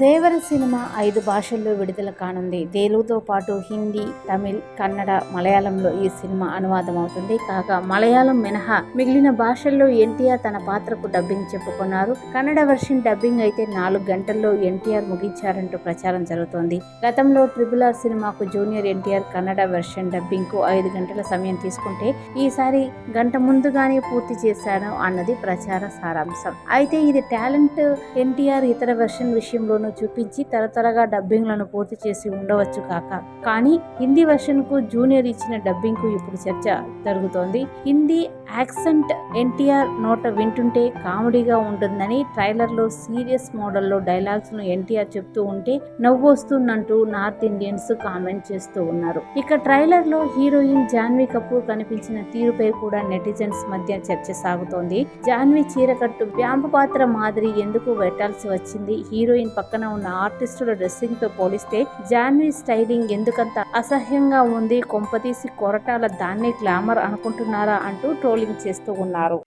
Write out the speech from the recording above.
దేవర cinema ఐదు భాషల్లో విడుదల కానుంది. తెలుగుతో పాటు హిందీ తమిళ్ కన్నడ మలయాళంలో ఈ సినిమా అనువాదం అవుతుంది కాగా మలయాళం మినహా మిగిలిన భాషల్లో ఎన్టీఆర్ తన పాత్రకు డబ్బింగ్ చెప్పుకున్నారు. కన్నడ వర్షన్ డబ్బింగ్ అయితే నాలుగు గంటల్లో ఎన్టీఆర్ ముగించారంటూ ప్రచారం జరుగుతోంది. గతంలో ట్రిపుల్ ఆర్ సినిమాకు జూనియర్ ఎన్టీఆర్ కన్నడ వెర్షన్ డబ్బింగ్కు ఐదు గంటల సమయం తీసుకుంటే ఈసారి గంట ముందుగానే పూర్తి చేశాను అన్నది ప్రచార సారాంశం. అయితే ఇది టాలెంట్ ఎన్టీఆర్ ఇతర వెర్షన్ విషయంలోనూ చూపించి తరతరగా డబ్బింగ్లను పూర్తి చేసి ఉండవచ్చు కాక. కానీ హిందీ వెర్షన్కు జూనియర్ ఇచ్చిన డబ్బింగ్కు ఇప్పుడు చర్చ జరుగుతోంది. హిందీ యాక్సెంట్ ఎన్టీఆర్ నోట వింటుంటే కామెడీగా ఉంటుందని ట్రైలర్లో సీరియస్ మోడల్లో డైలాగ్స్ను ఎన్టీఆర్ చెప్తూ ఉంటే నవ్వొస్తుందంటూ నార్త్ ఇండియన్స్ కామెంట్ చేస్తూ ఉన్నారు. ఇక ట్రైలర్లో హీరోయిన్ జాన్వీ కపూర్ కనిపించిన తీరుపై కూడా నెటిజన్స్ మధ్య చర్చ సాగుతోంది. జాన్వీ చీరకట్టు వ్యాంప పాత్ర మాదిరి ఎందుకు పెట్టాల్సి వచ్చింది? హీరోయిన్ పక్కన పక్కన ఉన్న ఆర్టిస్టుల డ్రెస్సింగ్తో పోలిస్తే జాన్వీ స్టైలింగ్ ఎందుకంత అసహ్యంగా ఉంది? కొంపతీసి కొరటాల దాన్నే గ్లామర్ అనుకుంటున్నారా? అంటూ ట్రోలింగ్ చేస్తూ ఉన్నారు.